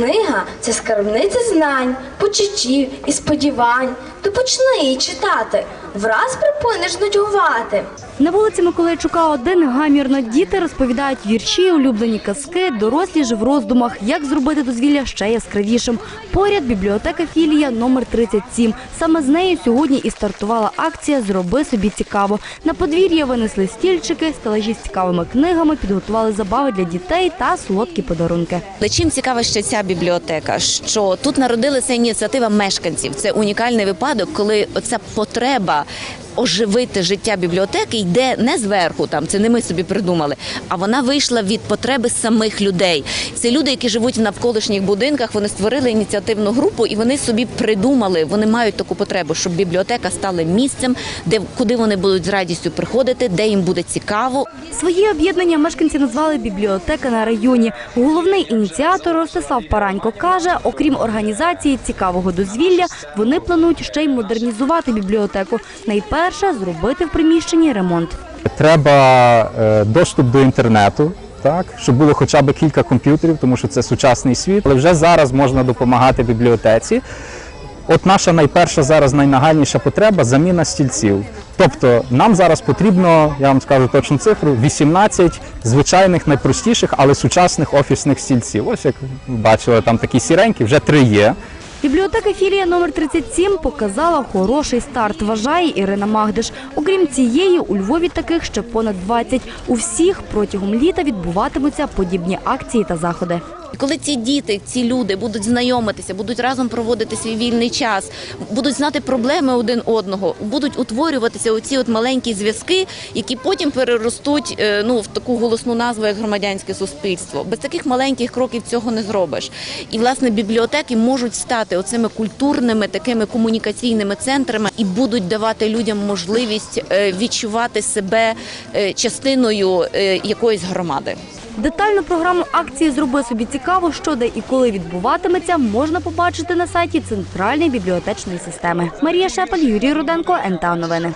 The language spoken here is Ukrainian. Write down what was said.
Книга це скарбниця знань, почуттів і сподівань. То почни її читати, враз припиниш нудьгувати. На вулиці Миколайчука один гамірно діти розповідають вірші, улюблені казки, дорослі ж в роздумах, як зробити дозвілля ще яскравішим. Поряд бібліотека філія номер 37. Саме з нею сьогодні і стартувала акція Зроби собі цікаво. На подвір'я винесли стільчики, стелажі з цікавими книгами, підготували забави для дітей та солодкі подарунки. Але чим цікава ще ця бібліотека? Що тут народилася ініціатива мешканців. Це унікальний випадок, коли оця потреба. Оживити життя бібліотеки йде не зверху, там це не ми собі придумали, а вона вийшла від потреби самих людей. Це люди, які живуть в навколишніх будинках. Вони створили ініціативну групу і вони собі придумали. Вони мають таку потребу, щоб бібліотека стала місцем, де куди вони будуть з радістю приходити, де їм буде цікаво. Своє об'єднання мешканці назвали бібліотека на районі. Головний ініціатор Ростислав Паранько каже, окрім організації цікавого дозвілля, вони планують ще й модернізувати бібліотеку. Найперше зробити в приміщенні ремонт. Треба е, доступ до інтернету, так, щоб було хоча б кілька комп'ютерів, тому що це сучасний світ. Але вже зараз можна допомагати бібліотеці. От наша найперша зараз найнагальніша потреба заміна стільців. Тобто нам зараз потрібно, я вам скажу точну цифру, 18 звичайних найпростіших, але сучасних офісних стільців. Ось як бачили, там такі сіренькі, вже три є. Бібліотека філія номер 37 показала хороший старт, вважає Ірина Магдиш. Окрім цієї, у Львові таких ще понад 20. У всіх протягом літа відбуватимуться подібні акції та заходи. Коли ці діти, ці люди будуть знайомитися, будуть разом проводити свій вільний час, будуть знати проблеми один одного, будуть утворюватися оці от маленькі зв'язки, які потім переростуть е, ну в таку голосну назву як громадянське суспільство. Без таких маленьких кроків цього не зробиш. І власне бібліотеки можуть стати оцими культурними такими комунікаційними центрами і будуть давати людям можливість е, відчувати себе е, частиною якоїсь громади. Детальну програму акції Зроби собі цікаво, що де і коли відбуватиметься, можна побачити на сайті Центральної бібліотечної системи. Марія Шепель, Юрій Руденко, НТА Новини.